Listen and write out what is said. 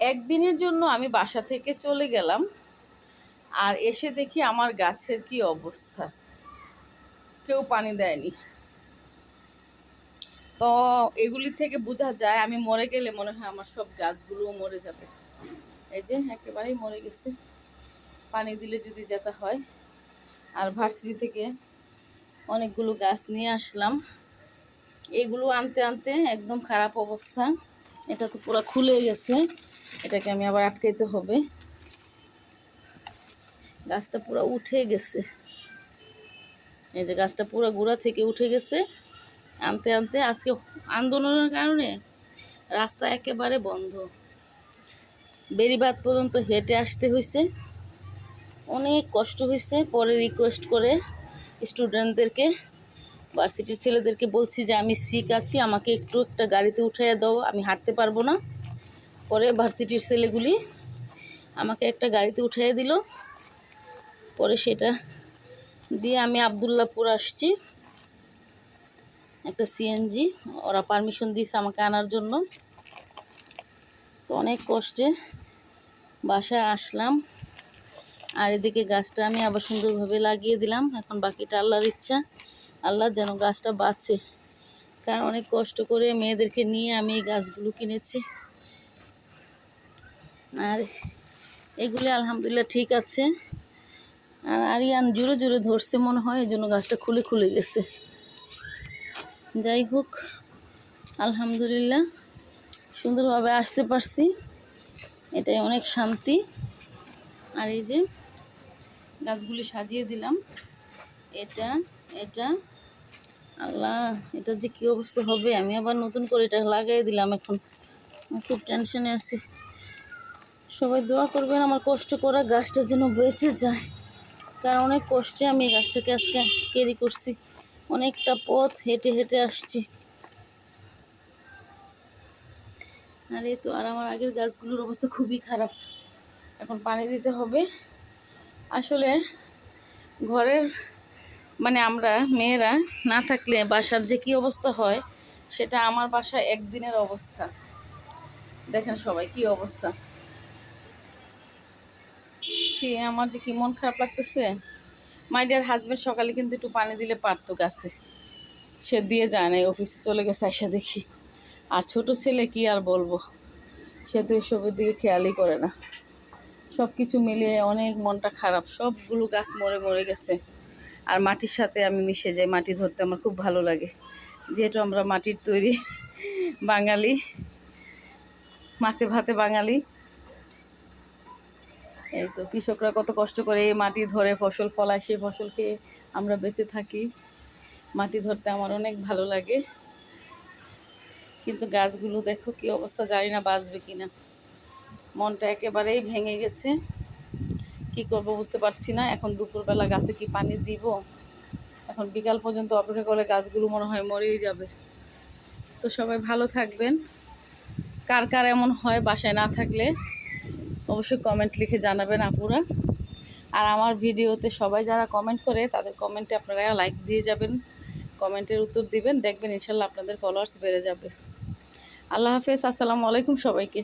একদিনের জন্য আমি বাসা থেকে চলে গেলাম আর এসে দেখি আমার গাছের কি অবস্থা। কেউ পানি দেয়নি। তো এগুলি থেকে বোঝা যায়, আমি মরে গেলে মনে হয় আমার সব গাছগুলোও মরে যাবে। এই যে একেবারেই মরে গেছে। পানি দিলে যদি যেতে হয়। আর ভার্সিটি থেকে অনেকগুলো গাছ নিয়ে আসলাম। এগুলো আনতে আনতে একদম খারাপ অবস্থা। এটা তো পুরো খুলে গেছে। এটাকে আমি আবার আটকাইতে হবে। গাছটা পুরো উঠে গেছে। এই যে গাছটা পুরো গোড়া থেকে উঠে গেছে। আনতে আনতে আজকে আন্দোলনের কারণে রাস্তা একেবারে বন্ধ। বেরিবাদ পর্যন্ত হেঁটে আসতে হয়েছে অনেক কষ্ট হয়েছে পরে রিকোয়েস্ট করে স্টুডেন্টদেরকে ভার্সিটির ছেলেদেরকে বলছি যে, আমি সিক আছি, আমাকে একটু একটা গাড়িতে উঠাইয়া দাও, আমি হাঁটতে পারব না। পরে ভার্সিটির ছেলেগুলি আমাকে একটা গাড়িতে উঠাইয়া দিল। পরে সেটা দিয়ে আমি আবদুল্লাপুর আসছি। একটা সিএনজি ওরা পারমিশন দিয়েছে আমাকে আনার জন্য। তো অনেক কষ্টে বাসায় আসলাম। আর এদিকে গাছটা আমি আবার সুন্দরভাবে লাগিয়ে দিলাম। এখন বাকিটা আল্লাহর ইচ্ছা। আল্লাহ যেন গাছটা বাঁচে। কারণ অনেক কষ্ট করে মেয়েদেরকে নিয়ে আমি এই গাছগুলো কিনেছি। আর এগুলি আলহামদুলিল্লাহ ঠিক আছে। আর আরিয়ান জুড়ে জুড়ে ধরছে, মনে হয় এই জন্য গাছটা খুলে খুলে গেছে। যাই হোক, আলহামদুলিল্লাহ সুন্দরভাবে আসতে পারছি। এটাই অনেক শান্তি। আর এই যে গাছগুলি সাজিয়ে দিলাম। এটা এটা, আল্লাহ, এটা যে কী অবস্থা হবে? আমি আবার নতুন করে এটা লাগাই দিলাম এখন। খুব টেনশনে আছি। সবাই দোয়া করবেন, আমার কষ্ট করা গাছটা যেন বেঁচে যায়। কারণ অনেক কষ্টে আমি এই গাছটাকে আজকে ক্যারি করছি। অনেকটা পথ হেঁটে হেঁটে আসছি। আর এই তো, আর আমার আগের গাছগুলোর অবস্থা খুবই খারাপ। এখন পানি দিতে হবে। আসলে ঘরের মানে আমরা মেয়েরা না থাকলে বাসার যে কী অবস্থা হয়, সেটা আমার বাসায় একদিনের অবস্থা। দেখেন সবাই কি অবস্থা। সে আমার যে কি মন খারাপ লাগতেছে? মাই ডিয়ার হাজব্যান্ড সকালে কিন্তু একটু পানি দিলে পারতো গাছে সে দিয়ে যায় না অফিসে চলে গেছে এসে দেখি। আর ছোট ছেলে কি আর বলব? সে তো এসবের দিকে খেয়ালই করে না। সব কিছু মিলিয়ে অনেক মনটা খারাপ, সবগুলো গাছ মরে মরে গেছে। আর মাটির সাথে আমি মিশে যাই, মাটি ধরতে আমার খুব ভালো লাগে। যেহেতু আমরা মাটির তৈরি বাঙালি, মাছে ভাতে বাঙালি এই তো কৃষকরা কত কষ্ট করে মাটি ধরে ফসল ফলায়, সেই ফসল খেয়ে আমরা বেঁচে থাকি। মাটি ধরতে আমার অনেক ভালো লাগে। কিন্তু গাছগুলো দেখো কি অবস্থা জানি না বাঁচবে কি না মনটা একেবারেই ভেঙে গেছে। কি করব বুঝতে পারছি না। এখন দুপুরবেলা গাছে কি পানি দিব? এখন বিকাল পর্যন্ত অপেক্ষা করলে গাছগুলো মনে হয় মরেই যাবে। তো সবাই ভালো থাকবেন। কার কার এমন হয় বাসায় না থাকলে অবশ্যই কমেন্ট লিখে জানাবেন আপুরা। আর আমার ভিডিওতে সবাই যারা কমেন্ট করে, তাদের কমেন্টে আপনারা লাইক দিয়ে যাবেন। কমেন্টের উত্তর দিবেন, দেখবেন ইনশাল্লাহ আপনাদের ফলোয়ার্স বেড়ে যাবে। আল্লাহ হাফেজ, আসসালামু আলাইকুম সবাইকে।